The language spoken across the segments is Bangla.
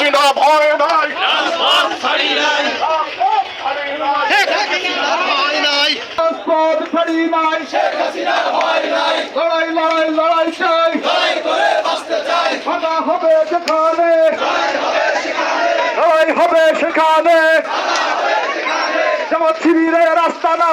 হাসিনা ভয় নাই। লড়াই লড়াই লড়াই হবে সেখানে। যেমন রাস্তা না।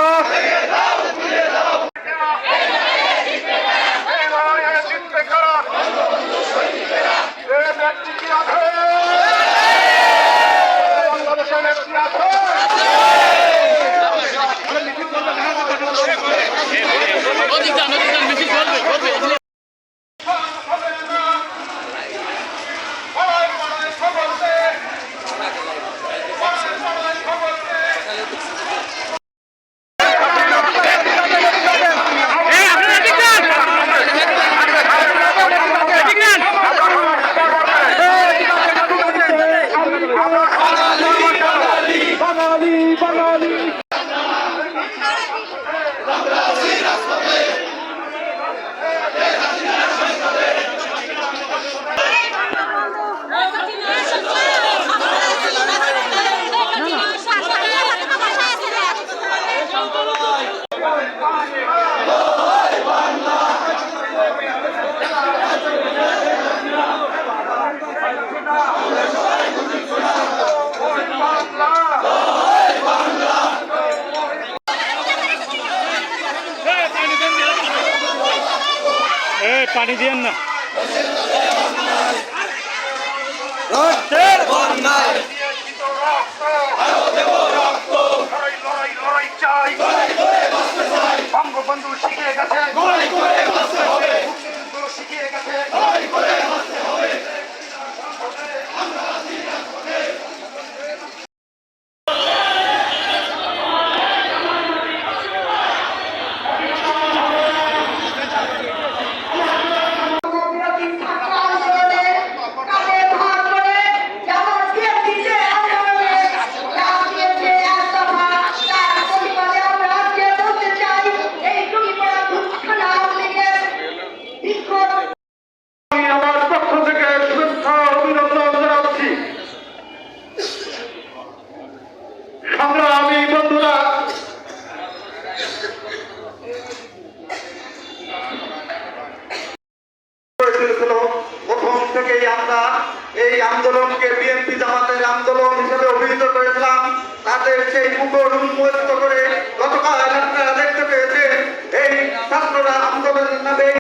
পানি দিয়েন না। বঙ্গবন্ধু আন্দোলনকে বিএনপি জামাতের আন্দোলন হিসেবে অভিহিত করেছিলাম। তাদের সেই মুখর উন্মোচিত করে গতকাল আপনারা দেখতে পেয়েছেন, এই ছাত্ররা আন্দোলনের নামে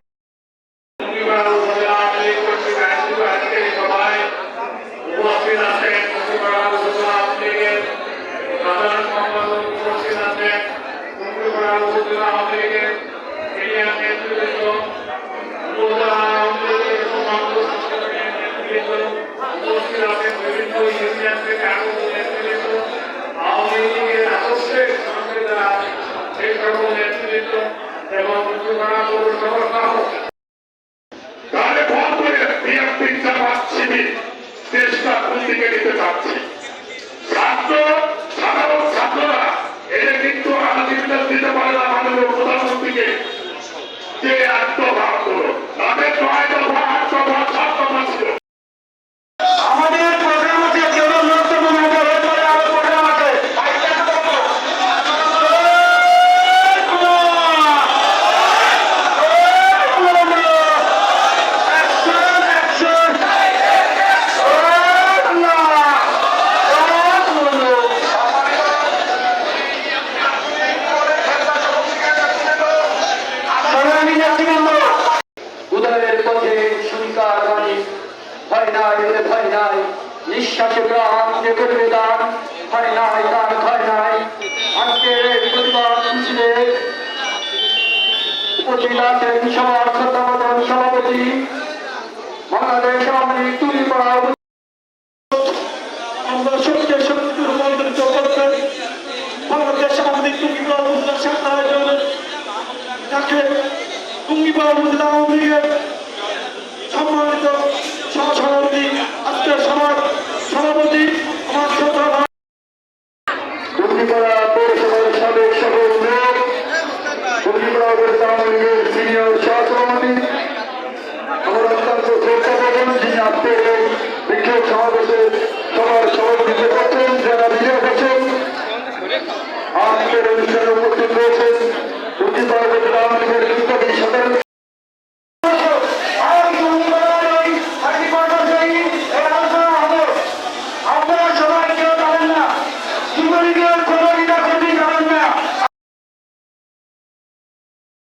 দেশটা কোন দিকে নিতে চাচ্ছে। ছাত্র সাধারণ ছাত্ররা কিন্তু দিতে পারে না। নিঃশ্বাসে প্রাণ যে করবে দান ভয় নাই দান ভয় নাই। আজকে প্রতিবাদ মিছিলে উপস্থিত আছেন সবার শ্রদ্ধাবতন সভাপতি, বাংলাদেশ আওয়ামী লীগ তুলি পড়া আমরা সত্যি উপজেলা উপজেলা